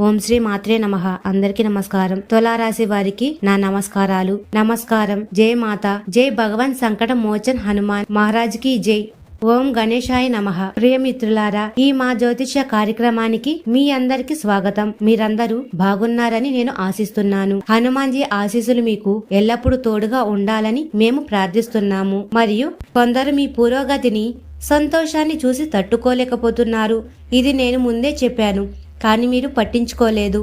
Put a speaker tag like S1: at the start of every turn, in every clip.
S1: ఓం శ్రీ మాత్రే నమ. అందరికి నమస్కారం. తులారాశి వారికి నా నమస్కారాలు. నమస్కారం. జై మాత. జై భగవాన్ సంకట మోచన్ హనుమాన్ మహారాజ్కి జై. ఓం గణేశాయ నమ. ప్రియమిత్రులారా ఈ మా జ్యోతిష్య కార్యక్రమానికి మీ అందరికి స్వాగతం. మీరందరూ బాగున్నారని నేను ఆశిస్తున్నాను. హనుమాన్జీ ఆశీస్సులు మీకు ఎల్లప్పుడూ తోడుగా ఉండాలని మేము ప్రార్థిస్తున్నాము. మరియు కొందరు మీ పురోగతిని సంతోషాన్ని చూసి తట్టుకోలేకపోతున్నారు. ఇది నేను ముందే చెప్పాను. కానీ మీరు పట్టించుకోలేదు.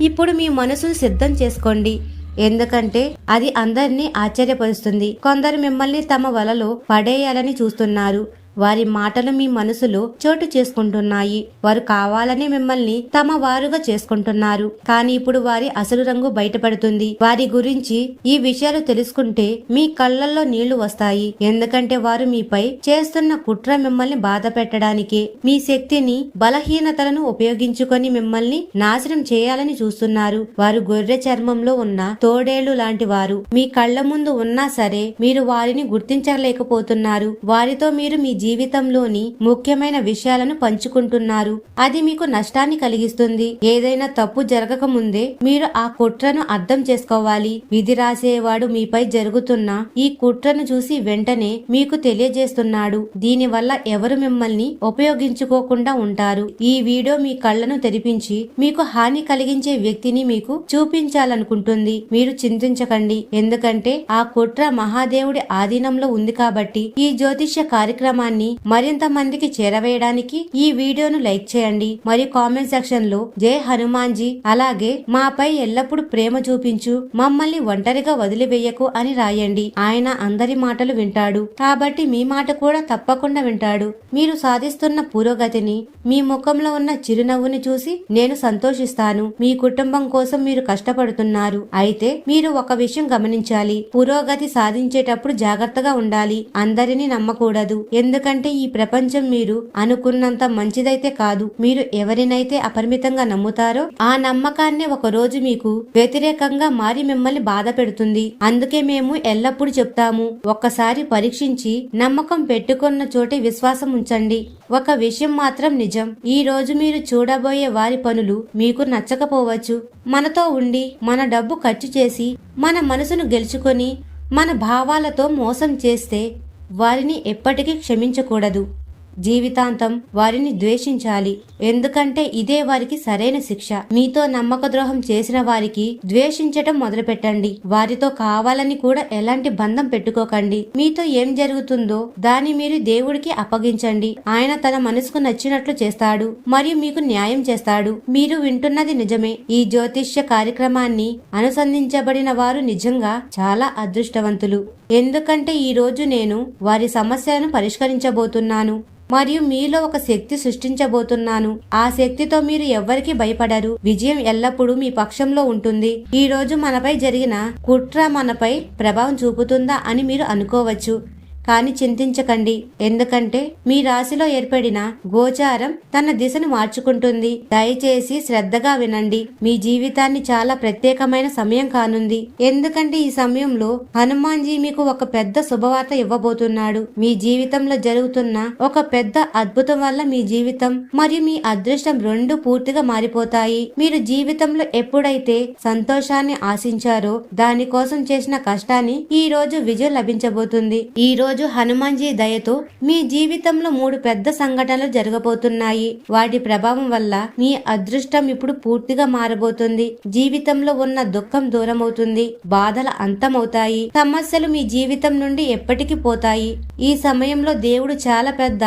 S1: ఇప్పుడు మీ మనసును సిద్ధం చేసుకోండి. ఎందుకంటే అది అందరినీ ఆశ్చర్యపరుస్తుంది. కొందరు మిమ్మల్ని తమ వలలో పడేయాలని చూస్తున్నారు. వారి మాటలు మీ మనసులో చోటు చేసుకుంటున్నాయి. వారు కావాలని మిమ్మల్ని తమ వారుగా చేసుకుంటున్నారు. కానీ ఇప్పుడు వారి అసలు రంగు బయటపడుతుంది. వారి గురించి ఈ విషయాలు తెలుసుకుంటే మీ కళ్ళల్లో నీళ్ళు వస్తాయి. ఎందుకంటే వారు మీపై చేస్తున్న కుట్ర మిమ్మల్ని బాధ పెట్టడానికి. మీ శక్తిని బలహీనతలను ఉపయోగించుకొని మిమ్మల్ని నాశనం చేయాలని చూస్తున్నారు. వారు గొర్రె చర్మంలో ఉన్న తోడేళ్ళు లాంటి వారు. మీ కళ్ళ ముందు ఉన్నా సరే మీరు వారిని గుర్తించలేకపోతున్నారు. వారితో మీరు మీ జీవితంలోని ముఖ్యమైన విషయాలను పంచుకుంటున్నారు. అది మీకు నష్టాన్ని కలిగిస్తుంది. ఏదైనా తప్పు జరగక ముందే మీరు ఆ కుట్రను అర్థం చేసుకోవాలి. విధి రాసేవాడు మీపై జరుగుతున్న ఈ కుట్రను చూసి వెంటనే మీకు తెలియజేస్తున్నాడు. దీనివల్ల ఎవరు మిమ్మల్ని ఉపయోగించుకోకుండా ఉంటారు. ఈ వీడియో మీ కళ్ళను తెరిపించి మీకు హాని కలిగించే వ్యక్తిని మీకు చూపించాలనుకుంటుంది. మీరు చింతించకండి. ఎందుకంటే ఆ కుట్ర మహాదేవుడి ఆధీనంలో ఉంది కాబట్టి ఈ జ్యోతిష్య కార్యక్రమాన్ని మరింత మందికి చేరవేయడానికి ఈ వీడియోను లైక్ చేయండి. మరియు కామెంట్ సెక్షన్లో జై హనుమాన్ జీ అలాగే మాపై ఎల్లప్పుడూ ప్రేమ చూపించు మమ్మల్ని ఒంటరిగా వదిలివేయకు అని రాయండి. ఆయన అందరి మాటలు వింటాడు. కాబట్టి మీ మాట కూడా తప్పకుండా వింటాడు. మీరు సాధిస్తున్న పురోగతిని మీ ముఖంలో ఉన్న చిరునవ్వుని చూసి నేను సంతోషిస్తాను. మీ కుటుంబం కోసం మీరు కష్టపడుతున్నారు. అయితే మీరు ఒక విషయం గమనించాలి. పురోగతి సాధించేటప్పుడు జాగ్రత్తగా ఉండాలి. అందరినీ నమ్మకూడదు. ఎందుకంటే ఎందుకంటే ఈ ప్రపంచం మీరు అనుకున్నంత మంచిదైతే కాదు. మీరు ఎవరినైతే అపరిమితంగా నమ్ముతారో ఆ నమ్మకాన్నే ఒక రోజు మీకు వ్యతిరేకంగా మారి మిమ్మల్ని బాధ పెడుతుంది. అందుకే మేము ఎల్లప్పుడూ చెప్తాము ఒక్కసారి పరీక్షించి నమ్మకం పెట్టుకున్న చోటే విశ్వాసం ఉంచండి. ఒక విషయం మాత్రం నిజం ఈ రోజు మీరు చూడబోయే వారి పనులు మీకు నచ్చకపోవచ్చు. మనతో ఉండి మన డబ్బు ఖర్చు చేసి మన మనసును గెలుచుకొని మన భావాలతో మోసం చేస్తే వారిని ఎప్పటికీ క్షమించకూడదు. జీవితాంతం వారిని ద్వేషించాలి. ఎందుకంటే ఇదే వారికి సరైన శిక్ష. మీతో నమ్మక ద్రోహం చేసిన వారికి ద్వేషించటం మొదలుపెట్టండి. వారితో కావాలని కూడా ఎలాంటి బంధం పెట్టుకోకండి. మీతో ఏం జరుగుతుందో దాన్ని మీరు దేవుడికి అప్పగించండి. ఆయన తన మనసుకు నచ్చినట్లు చేస్తాడు. మరియు మీకు న్యాయం చేస్తాడు. మీరు వింటున్నది నిజమే. ఈ జ్యోతిష్య కార్యక్రమాన్ని అనుసంధించబడిన వారు నిజంగా చాలా అదృష్టవంతులు. ఎందుకంటే ఈ రోజు నేను వారి సమస్యలను పరిష్కరించబోతున్నాను మరియు మీలో ఒక శక్తి సృష్టించబోతున్నాను. ఆ శక్తితో మీరు ఎవ్వరికి భయపడరు. విజయం ఎల్లప్పుడూ మీ పక్షంలో ఉంటుంది. ఈ రోజు మనపై జరిగిన కుట్ర మనపై ప్రభావం చూపుతుందా అని మీరు అనుకోవచ్చు. కానీ చింతించకండి. ఎందుకంటే మీ రాశిలో ఏర్పడిన గోచారం తన దిశను మార్చుకుంటుంది. దయచేసి శ్రద్ధగా వినండి. మీ జీవితాన్ని చాలా ప్రత్యేకమైన సమయం కానుంది. ఎందుకంటే ఈ సమయంలో హనుమాన్జీ మీకు ఒక పెద్ద శుభవార్త ఇవ్వబోతున్నాడు. మీ జీవితంలో జరుగుతున్న ఒక పెద్ద అద్భుతం వల్ల మీ జీవితం మరియు మీ అదృష్టం రెండు పూర్తిగా మారిపోతాయి. మీరు జీవితంలో ఎప్పుడైతే సంతోషాన్ని ఆశించారో దానికోసం చేసిన కష్టాన్ని ఈ రోజు విజయం లభించబోతుంది. ఈ రోజు రోజు హనుమాన్జీ దయతో మీ జీవితంలో మూడు పెద్ద సంఘటనలు జరగబోతున్నాయి. వాటి ప్రభావం వల్ల మీ అదృష్టం ఇప్పుడు పూర్తిగా మారబోతుంది. జీవితంలో ఉన్న దుఃఖం దూరమవుతుంది. బాధల అంతమవుతాయి. సమస్యలు మీ జీవితం నుండి ఎప్పటికీ పోతాయి. ఈ సమయంలో దేవుడు చాలా పెద్ద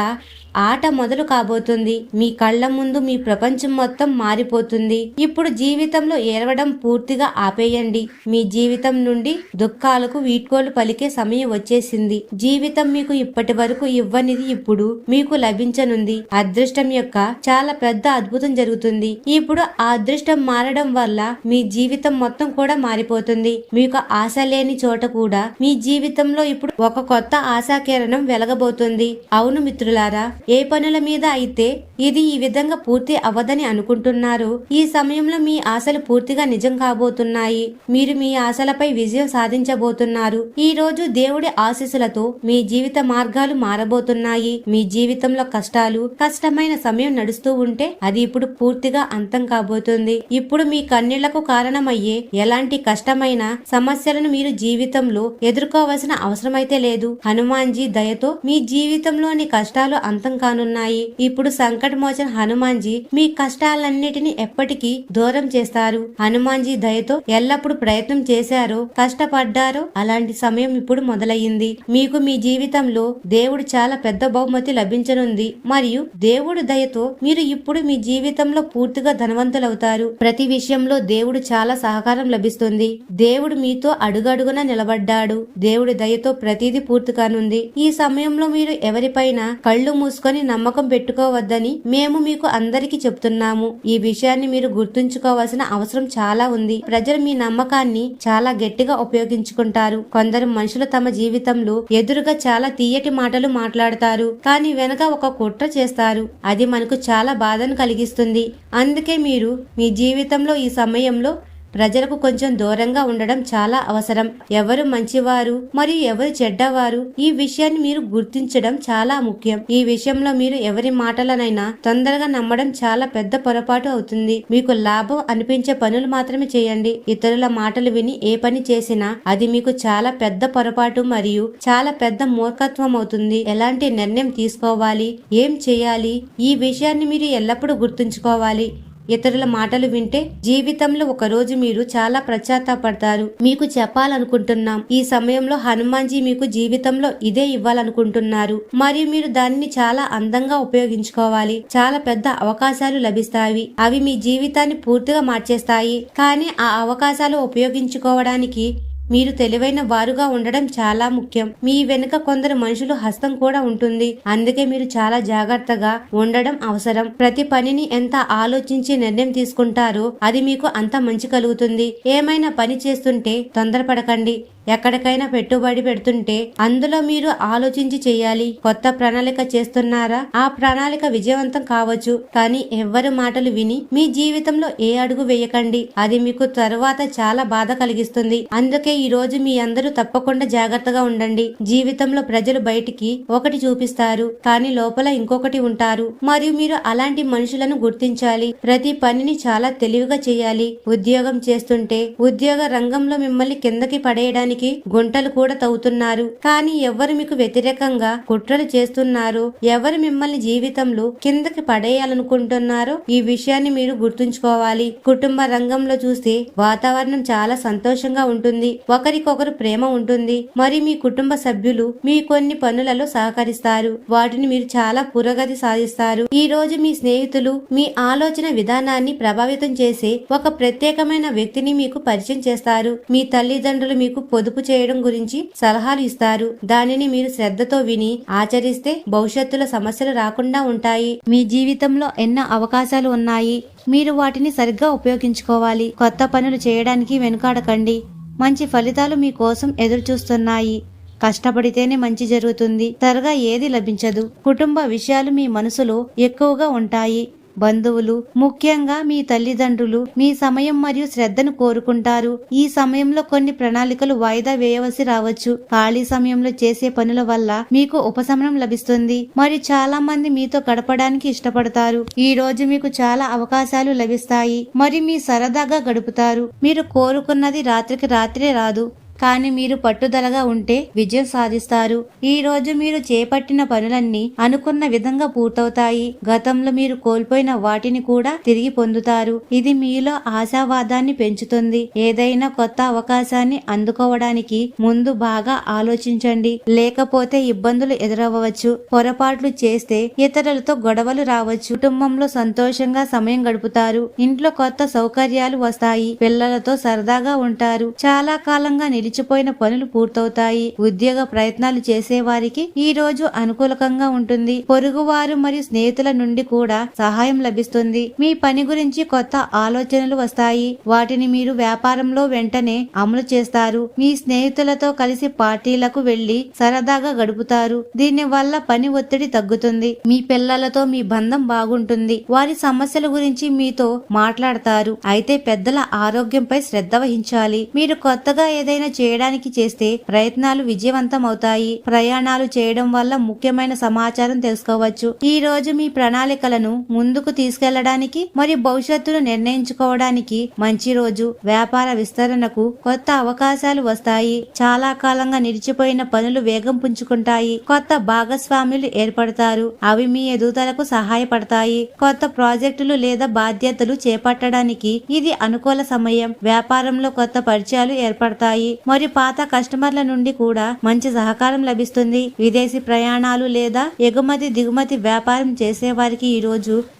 S1: ఆట మొదలు కాబోతుంది. మీ కళ్ళ ముందు మీ ప్రపంచం మొత్తం మారిపోతుంది. ఇప్పుడు జీవితంలో ఏడవడం పూర్తిగా ఆపేయండి. మీ జీవితం నుండి దుఃఖాలకు వీడ్కోలు పలికే సమయం వచ్చేసింది. జీవితం మీకు ఇప్పటి వరకు ఇవ్వనిది ఇప్పుడు మీకు లభించనుంది. అదృష్టం యొక్క చాలా పెద్ద అద్భుతం జరుగుతుంది. ఇప్పుడు ఆ అదృష్టం మారడం వల్ల మీ జీవితం మొత్తం కూడా మారిపోతుంది. మీకు ఆశ లేని చోట కూడా మీ జీవితంలో ఇప్పుడు ఒక కొత్త ఆశాకిరణం వెలగబోతుంది. అవును మిత్రులారా ఏ పనుల మీద అయితే ఇది ఈ విధంగా పూర్తి అవ్వదని అనుకుంటున్నారు. ఈ సమయంలో మీ ఆశలు పూర్తిగా నిజం కాబోతున్నాయి. మీరు మీ ఆశలపై విజయం సాధించబోతున్నారు. ఈ రోజు దేవుడి ఆశీస్సులతో మీ జీవిత మార్గాలు మారబోతున్నాయి. మీ జీవితంలో కష్టాలు కష్టమైన సమయం నడుస్తూ ఉంటే అది ఇప్పుడు పూర్తిగా అంతం కాబోతుంది. ఇప్పుడు మీ కన్నీళ్ళకు కారణమయ్యే ఎలాంటి కష్టమైన సమస్యలను మీరు జీవితంలో ఎదుర్కోవాల్సిన అవసరమైతే లేదు. హనుమాన్జీ దయతో మీ జీవితంలోని కష్టాలు అంతం కానున్నాయి. ఇప్పుడు సంకటమోచన హనుమాన్జీ మీ కష్టాలన్నిటిని ఎప్పటికీ దూరం చేస్తారు. హనుమాన్జీ దయతో ఎల్లప్పుడు ప్రయత్నం చేశారో కష్టపడ్డారో అలాంటి సమయం ఇప్పుడు మొదలయ్యింది. మీకు మీ జీవితంలో దేవుడు చాలా పెద్ద బహుమతి లభించనుంది. మరియు దేవుడు దయతో మీరు ఇప్పుడు మీ జీవితంలో పూర్తిగా ధనవంతులవుతారు. ప్రతి విషయంలో దేవుడు చాలా సహకారం లభిస్తుంది. దేవుడు మీతో అడుగడుగున నిలబడ్డాడు. దేవుడి దయతో ప్రతిదీ పూర్తి కానుంది. ఈ సమయంలో మీరు ఎవరిపైన కళ్ళు మూసుకొని నమ్మకం పెట్టుకోవద్దని మేము మీకు అందరికీ చెప్తున్నాము. ఈ విషయాన్ని మీరు గుర్తుంచుకోవాల్సిన అవసరం చాలా ఉంది. ప్రజలు మీ నమ్మకాన్ని చాలా గట్టిగా ఉపయోగించుకుంటారు. కొందరు మనుషులు తమ జీవితంలో ఎదురుగా చాలా తీయటి మాటలు మాట్లాడతారు. కానీ వెనక ఒక కుట్ర చేస్తారు. అది మనకు చాలా బాధను కలిగిస్తుంది. అందుకే మీరు మీ జీవితంలో ఈ సమయంలో ప్రజలకు కొంచెం దూరంగా ఉండడం చాలా అవసరం. ఎవరు మంచివారు మరియు ఎవరు చెడ్డవారు? ఈ విషయాన్ని మీరు గుర్తించడం చాలా ముఖ్యం. ఈ విషయంలో మీరు ఎవరి మాటలనైనా తొందరగా నమ్మడం చాలా పెద్ద పొరపాటు అవుతుంది. మీకు లాభం అనిపించే పనులు మాత్రమే చేయండి. ఇతరుల మాటలు విని ఏ పని చేసినా అది మీకు చాలా పెద్ద పొరపాటు మరియు చాలా పెద్ద మూర్ఖత్వం అవుతుంది. ఎలాంటి నిర్ణయం తీసుకోవాలి? ఏం చేయాలి? ఈ విషయాన్ని మీరు ఎల్లప్పుడూ గుర్తుంచుకోవాలి. ఇతరుల మాటలు వింటే జీవితంలో ఒక రోజు మీరు చాలా పశ్చాత్తాపడతారు మీకు చెప్పాలనుకుంటున్నాం. ఈ సమయంలో హనుమాన్జీ మీకు జీవితంలో ఇదే ఇవ్వాలనుకుంటున్నారు. మరియు మీరు దానిని చాలా అందంగా ఉపయోగించుకోవాలి. చాలా పెద్ద అవకాశాలు లభిస్తాయి. అవి మీ జీవితాన్ని పూర్తిగా మార్చేస్తాయి. కానీ ఆ అవకాశాలు ఉపయోగించుకోవడానికి మీరు తెలివైన వారుగా ఉండడం చాలా ముఖ్యం. మీ వెనుక కొందరు మనుషులు హస్తం కూడా ఉంటుంది. అందుకే మీరు చాలా జాగ్రత్తగా ఉండడం అవసరం. ప్రతి పనిని ఎంత ఆలోచించి నిర్ణయం తీసుకుంటారో అది మీకు అంత మంచి కలుగుతుంది. ఏమైనా పని చేస్తుంటే తొందరపడకండి. ఎక్కడికైనా పెట్టుబడి పెడుతుంటే అందులో మీరు ఆలోచించి చేయాలి. కొత్త ప్రణాళిక చేస్తున్నారా? ఆ ప్రణాళిక విజయవంతం కావచ్చు. కానీ ఎవ్వరి మాటలు విని మీ జీవితంలో ఏ అడుగు వేయకండి. అది మీకు తరువాత చాలా బాధ కలిగిస్తుంది. అందుకే ఈ రోజు మీ అందరూ తప్పకుండా జాగ్రత్తగా ఉండండి. జీవితంలో ప్రజలు బయటికి ఒకటి చూపిస్తారు. కానీ లోపల ఇంకొకటి ఉంటారు. మరియు మీరు అలాంటి మనుషులను గుర్తించాలి. ప్రతి పనిని చాలా తెలివిగా చేయాలి. ఉద్యోగం చేస్తుంటే ఉద్యోగ రంగంలో మిమ్మల్ని కిందకి పడేయడానికి గుంటలు కూడా తవ్వుతున్నారు. కానీ ఎవరు మీకు వ్యతిరేకంగా కుట్రలు చేస్తున్నారు? ఎవరు మిమ్మల్ని జీవితంలో కిందకి పడేయాలనుకుంటున్నారో ఈ విషయాన్ని మీరు గుర్తుంచుకోవాలి. కుటుంబ రంగంలో చూస్తే వాతావరణం చాలా సంతోషంగా ఉంటుంది. ఒకరికొకరు ప్రేమ ఉంటుంది. మరియు మీ కుటుంబ సభ్యులు మీ కొన్ని పనులలో సహకరిస్తారు. వాటిని మీరు చాలా పురోగతి సాధిస్తారు. ఈ రోజు మీ స్నేహితులు మీ ఆలోచన విధానాన్ని ప్రభావితం చేసే ఒక ప్రత్యేకమైన వ్యక్తిని మీకు పరిచయం చేస్తారు. మీ తల్లిదండ్రులు మీకు పొదుపు చేయడం గురించి సలహాలు ఇస్తారు. దానిని మీరు శ్రద్ధతో విని ఆచరిస్తే భవిష్యత్తులో సమస్యలు రాకుండా ఉంటాయి. మీ జీవితంలో ఎన్నో అవకాశాలు ఉన్నాయి. మీరు వాటిని సరిగ్గా ఉపయోగించుకోవాలి. కొత్త పనులు చేయడానికి వెనుకాడకండి. మంచి ఫలితాలు మీకోసం ఎదురు చూస్తున్నాయి కష్టపడితేనే మంచి జరుగుతుంది. త్వరగా ఏది లభించదు. కుటుంబ విషయాలు మీ మనసులో ఎక్కువగా ఉంటాయి. బంధువులు ముఖ్యంగా మీ తల్లిదండ్రులు మీ సమయం మరియు శ్రద్ధను కోరుకుంటారు. ఈ సమయంలో కొన్ని ప్రణాళికలు వాయిదా వేయవలసి రావచ్చు. ఖాళీ సమయంలో చేసే పనుల వల్ల మీకు ఉపశమనం లభిస్తుంది. మరియు చాలా మంది మీతో గడపడానికి ఇష్టపడతారు. ఈ రోజు మీకు చాలా అవకాశాలు లభిస్తాయి. మరియు మీ సరదాగా గడుపుతారు. మీరు కోరుకున్నది రాత్రికి రాత్రే రాదు. కానీ మీరు పట్టుదలగా ఉంటే విజయం సాధిస్తారు. ఈ రోజు మీరు చేపట్టిన పనులన్నీ అనుకున్న విధంగా పూర్తవుతాయి. గతంలో మీరు కోల్పోయిన వాటిని కూడా తిరిగి పొందుతారు. ఇది మీలో ఆశావాదాన్ని పెంచుతుంది. ఏదైనా కొత్త అవకాశాన్ని అందుకోవడానికి ముందు బాగా ఆలోచించండి. లేకపోతే ఇబ్బందులు ఎదురవ్వచ్చు. పొరపాట్లు చేస్తే ఇతరులతో గొడవలు రావచ్చు. కుటుంబంలో సంతోషంగా సమయం గడుపుతారు. ఇంట్లో కొత్త సౌకర్యాలు వస్తాయి. పిల్లలతో సరదాగా ఉంటారు. చాలా కాలంగా నిలిచి నిలిచిపోయిన పనులు పూర్తవుతాయి. ఉద్యోగ ప్రయత్నాలు చేసే వారికి ఈ రోజు అనుకూలకంగా ఉంటుంది. పొరుగువారు మరియు స్నేహితుల నుండి కూడా సహాయం లభిస్తుంది. మీ పని గురించి కొత్త ఆలోచనలు వస్తాయి. వాటిని మీరు వ్యాపారంలో వెంటనే అమలు చేస్తారు. మీ స్నేహితులతో కలిసి పార్టీలకు వెళ్ళి సరదాగా గడుపుతారు. దీని వల్ల పని ఒత్తిడి తగ్గుతుంది. మీ పిల్లలతో మీ బంధం బాగుంటుంది. వారి సమస్యల గురించి మీతో మాట్లాడతారు. అయితే పెద్దల ఆరోగ్యంపై శ్రద్ధ వహించాలి. మీరు కొత్తగా ఏదైనా చేయడానికి చేస్తే ప్రయత్నాలు విజయవంతం అవుతాయి ప్రయాణాలు చేయడం వల్ల ముఖ్యమైన సమాచారం తెలుసుకోవచ్చు. ఈ రోజు మీ ప్రణాళికలను ముందుకు తీసుకెళ్ళడానికి మరియు భవిష్యత్తును నిర్ణయించుకోవడానికి మంచి రోజు వ్యాపార విస్తరణకు కొత్త అవకాశాలు వస్తాయి. చాలా కాలంగా నిలిచిపోయిన పనులు వేగం పుంజుకుంటాయి. కొత్త భాగస్వాములు ఏర్పడతారు. అవి మీ ఎదుగుదలకు సహాయపడతాయి. కొత్త ప్రాజెక్టులు లేదా బాధ్యతలు చేపట్టడానికి ఇది అనుకూల సమయం. వ్యాపారంలో కొత్త పరిచయాలు ఏర్పడతాయి. మరియు పాత కస్టమర్ల నుండి కూడా మంచి సహకారం లభిస్తుంది. విదేశీ ప్రయాణాలు లేదా ఎగుమతి దిగుమతి వ్యాపారం చేసే వారికి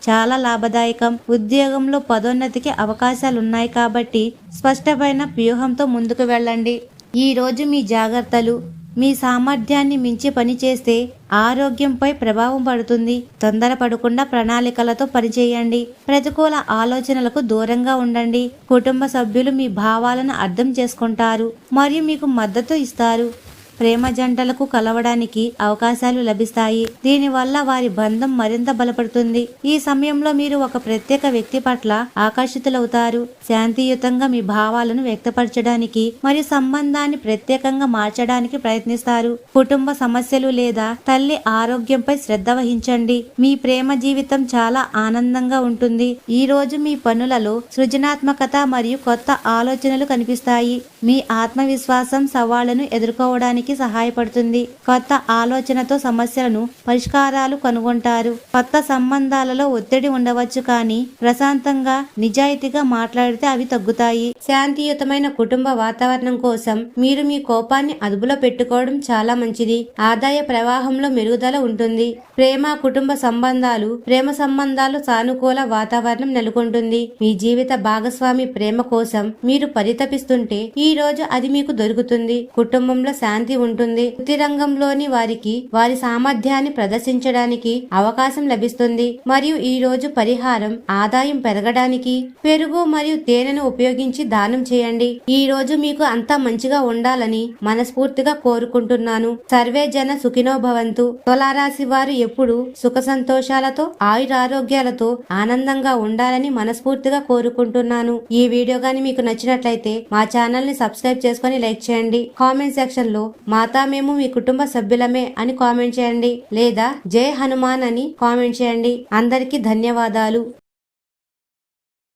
S1: చాలా లాభదాయకం. ఉద్యోగంలో పదోన్నతికి అవకాశాలు ఉన్నాయి కాబట్టి స్పష్టమైన వ్యూహంతో ముందుకు వెళ్ళండి. ఈ రోజు మీ జాగ్రత్తలు మీ సామర్థ్యాన్ని మించి పని చేస్తే ఆరోగ్యంపై ప్రభావం పడుతుంది. తొందరపడకుండా ప్రణాళికలతో పనిచేయండి ప్రతికూల ఆలోచనలకు దూరంగా ఉండండి. కుటుంబ సభ్యులు మీ భావాలను అర్థం చేసుకుంటారు. మరియు మీకు మద్దతు ఇస్తారు. ప్రేమ జంటలకు కలవడానికి అవకాశాలు లభిస్తాయి. దీనివల్ల వారి బంధం మరింత బలపడుతుంది. ఈ సమయంలో మీరు ఒక ప్రత్యేక వ్యక్తి పట్ల ఆకర్షితులవుతారు. శాంతియుతంగా మీ భావాలను వ్యక్తపరచడానికి మరియు సంబంధాన్ని ప్రత్యేకంగా మార్చడానికి ప్రయత్నిస్తారు. కుటుంబ సమస్యలు లేదా తల్లి ఆరోగ్యంపై శ్రద్ధ వహించండి. మీ ప్రేమ జీవితం చాలా ఆనందంగా ఉంటుంది. ఈ రోజు మీ పనులలో సృజనాత్మకత మరియు కొత్త ఆలోచనలు కనిపిస్తాయి. మీ ఆత్మవిశ్వాసం సవాళ్ళను ఎదుర్కోవడానికి సహాయపడుతుంది. కొత్త ఆలోచనతో సమస్యలను పరిష్కారాలు కనుగొంటారు. కొత్త సంబంధాలలో ఒత్తిడి ఉండవచ్చు కానీ ప్రశాంతంగా నిజాయితీగా మాట్లాడితే అవి తగ్గుతాయి. శాంతియుతమైన కుటుంబ వాతావరణం కోసం మీరు మీ కోపాన్ని అదుపులో పెట్టుకోవడం చాలా మంచిది. ఆదాయ ప్రవాహంలో మెరుగుదల ఉంటుంది. ప్రేమ కుటుంబ సంబంధాలు ప్రేమ సంబంధాలు సానుకూల వాతావరణం నెలకొంటుంది. మీ జీవిత భాగస్వామి ప్రేమ కోసం మీరు పరితపిస్తుంటే ఈ రోజు అది మీకు దొరుకుతుంది. కుటుంబంలో శాంతి ఉంటుంది. వృత్తి రంగంలోని వారికి వారి సామర్థ్యాన్ని ప్రదర్శించడానికి అవకాశం లభిస్తుంది. మరియు ఈ రోజు పరిహారం ఆదాయం పెరగడానికి పెరుగు మరియు తేనెను ఉపయోగించి దానం చేయండి. ఈ రోజు మీకు అంతా మంచిగా ఉండాలని మనస్ఫూర్తిగా కోరుకుంటున్నాను. సర్వే జన సుఖినోభవంతు తులారాశి వారు ఎప్పుడు సుఖ సంతోషాలతో ఆయురారోగ్యాలతో ఆనందంగా ఉండాలని మనస్ఫూర్తిగా కోరుకుంటున్నాను. ఈ వీడియో గాని మీకు నచ్చినట్లయితే మా ఛానల్ని సబ్స్క్రైబ్ చేసుకొని లైక్ చేయండి. కామెంట్ సెక్షన్లో మాతా మేము మీ కుటుంబ సభ్యులమే అని కామెంట్ చేయండి. లేదా జై హనుమాన్ అని కామెంట్ చేయండి. అందరికీ ధన్యవాదాలు.